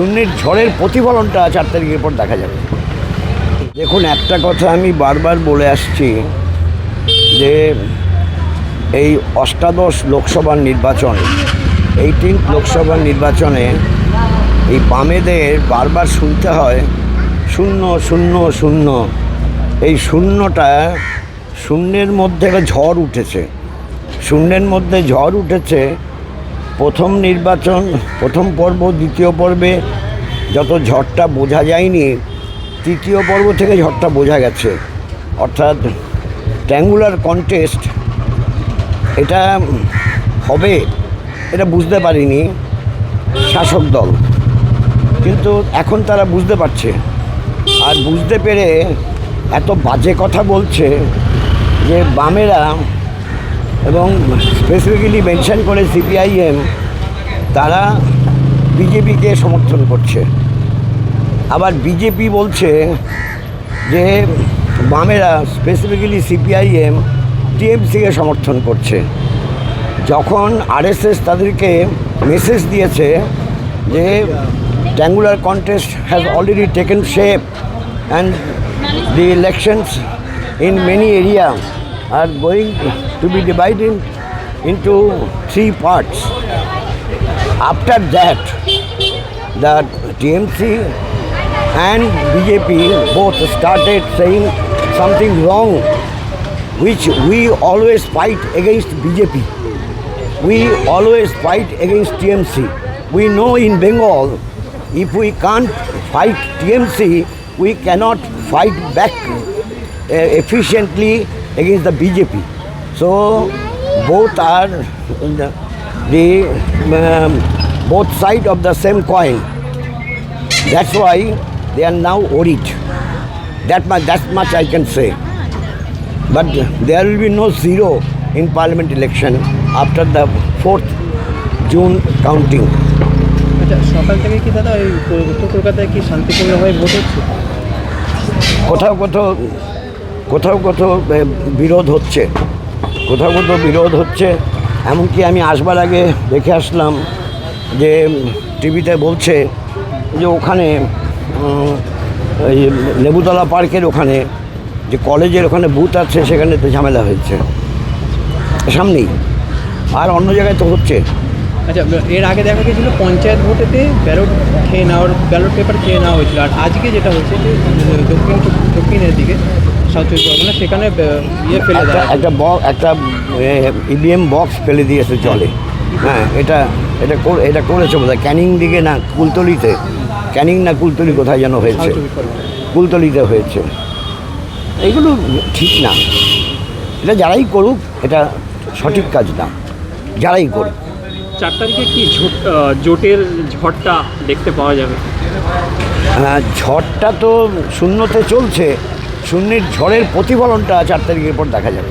শূন্যের ঝড়ের প্রতিফলনটা চার তারিখের পর দেখা যাবে। দেখুন, একটা কথা আমি বারবার বলে আসছি যে এই অষ্টাদশ লোকসভার নির্বাচন এইটিন লোকসভার নির্বাচনে এই বামেদের বারবার শুনতে হয়, শূন্য শূন্য শূন্য। এই শূন্যটা শূন্যের মধ্যে ঝড় উঠেছে। শূন্যের মধ্যে ঝড় উঠেছে প্রথম নির্বাচন, প্রথম পর্ব, দ্বিতীয় পর্বে যত ঝড়টা বোঝা যায়নি, তৃতীয় পর্ব থেকে ঝড়টা বোঝা গেছে। অর্থাৎ ট্যাঙ্গুলার কন্টেস্ট এটা হবে, এটা বুঝতে পারিনি শাসক দল। কিন্তু এখন তারা বুঝতে পারছে। আর বুঝতে পেরে এত বাজে কথা বলছে যে বামেরা এবং স্পেসিফিক্যালি মেনশন করে সিপিআইএম তারা বিজেপিকে সমর্থন করছে। আবার বিজেপি বলছে যে বামেরা স্পেসিফিক্যালি সিপিআইএম টিএমসিকে সমর্থন করছে। যখন আরএসএস তাদেরকে মেসেজ দিয়েছে যে triangular contest has already taken shape and the elections in many area are going to be divided into three parts. After that, the TMC and BJP both started saying something wrong, which we always fight against BJP. We always fight against TMC. We know in Bengal, if we can't fight TMC, we cannot fight back uh, efficiently against the BJP. So both are the, the um, both side of the same coin. That's why they are now worried. That much, that much I can say. But there will be no zero in parliament election after the 4th June counting. আচ্ছা সকাল থেকে কি দাদা উত্তর কলকাতায় কি শান্তিপূর্ণভাবে vote হচ্ছে কোথাও কোথাও কোথাও কোথাও বিরোধ হচ্ছে। কোথাও কোথাও বিরোধ হচ্ছে। এমনকি আমি আসবার আগে দেখে আসলাম যে টিভিতে বলছে যে ওখানে লেবুতলা পার্কের ওখানে যে কলেজের ওখানে বুথ আছে, সেখানে তো ঝামেলা হয়েছে। সামনেই। আর অন্য জায়গায় তো হচ্ছে। আচ্ছা এর আগে দেখা গেছিল পঞ্চায়েত ভোটেতে ব্যালট খেয়ে নেওয়ার, ব্যালট পেপার খেয়ে নেওয়া হয়েছিল। আর আজকে যেটা হচ্ছে দক্ষিণ, দক্ষিণের দিকে পরগনা সেখানে ইয়ে ফেলে একটা একটা বক্স একটা ইভিএম বক্স ফেলে দিয়েছে জলে। হ্যাঁ এটা এটা কর- এটা করেছে ক্যানিং দিকে না কুলতলিতে। ক্যানিং না কুলতলি কোথায় যেন হয়েছে। কুলতলিতে হয়েছে। এগুলো ঠিক না। এটা যারাই করুক এটা সঠিক কাজ না। যারাই করুক। চার তারিখে কি জোটের ঝড়টা দেখতে পাওয়া যাবে? হ্যাঁ, ঝড়টা তো শূন্যতে চলছে। শূন্যের ঝড়ের প্রতিফলনটা চার তারিখের পর দেখা যাবে।